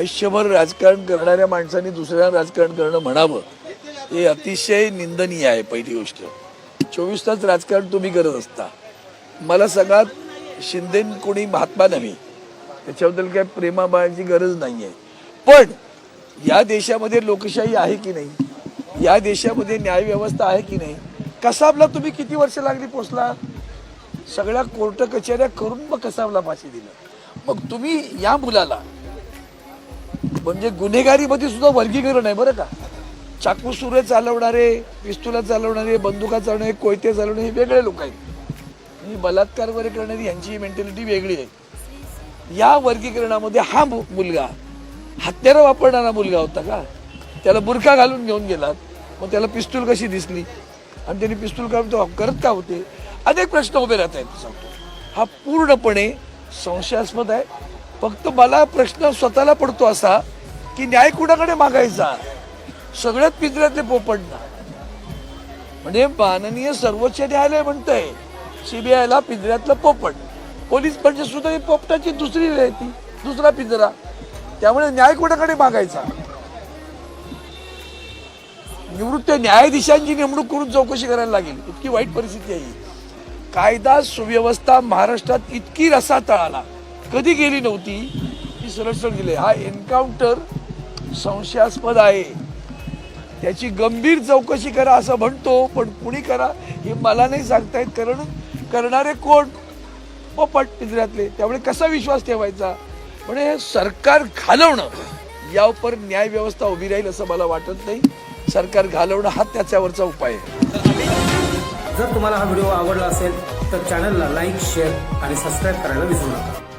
आयुष्यभर राजकारण करणाऱ्या माणसांनी दुसऱ्या राजकारण करणं म्हणावं हे अतिशय निंदनीय आहे पहिली गोष्ट. चोवीस तास राजकारण तुम्ही करत असता. मला सगळ्यात शिंदेन कोणी महात्मा नव्हे. त्याच्याबद्दल काय प्रेमाबाळाची गरज नाही आहे पण या देशामध्ये लोकशाही आहे की नाही? या देशामध्ये न्यायव्यवस्था आहे की नाही? कसाबला तुम्ही किती वर्ष लागली पोचला? सगळ्या कोर्ट कचेऱ्या करून मग कसाबला फाशी दिलं? मग तुम्ही या मुलाला म्हणजे गुन्हेगारीमध्ये सुद्धा वर्गीकरण आहे बरं का? चाकू सुरे चालवणारे पिस्तुला चालवणारे बंदुका चालवणारे कोयते चालवणारे हे वेगळे लोक आहेत. आणि बलात्कार वगैरे करणारी यांची मेंटॅलिटी वेगळी आहे. या वर्गीकरणामध्ये हा मु- मुलगा हत्यारं वापरणारा मुलगा होता का? त्याला बुरखा घालून घेऊन गेलात मग त्याला पिस्तूल कशी दिसली? आणि त्यांनी पिस्तूल काढून तो करत का होते? अनेक प्रश्न उभे राहत आहेत सांगतो. हा पूर्णपणे संशयास्पद आहे. फक्त मला प्रश्न स्वतःला पडतो असा की न्याय कुणाकडे मागायचा? सगळ्यात पिंजऱ्यातले पोपट म्हणजे माननीय सर्वोच्च न्यायालय म्हणतंय सीबीआयला पिंजऱ्यातलं पोपट. पोलीस म्हणजे सुद्धा ही पोपटाची दुसरी ती दुसरा पिंजरा. त्यामुळे न्याय कोणाकडे मागायचा? निवृत्त न्यायाधीशांची नेमणूक करून चौकशी करायला लागेल. इतकी वाईट परिस्थिती आहे कायदा सुव्यवस्था महाराष्ट्रात इतकी रसातळाला. कधी गेली नव्हती ती संरक्षण सरळ गेली. हा एन्काउंटर संशयास्पद आहे. त्याची गंभीर चौकशी करा असं म्हणतो पण कुणी करा हे मला नाही सांगतायत कारण करणारे कोण? पोपट पिंजऱ्यातले. त्यामुळे कसा विश्वास ठेवायचा? म्हणजे हे सरकार घालवणं. यावर न्याय व्यवस्था उभी राहील असं मला वाटत नाही. सरकार घालवणं हा त्याच्यावरचा उपाय आहे. जर तुम्हाला हा व्हिडिओ आवडला असेल तर चॅनलला लाईक शेअर आणि सबस्क्राईब करायला विसरू नका.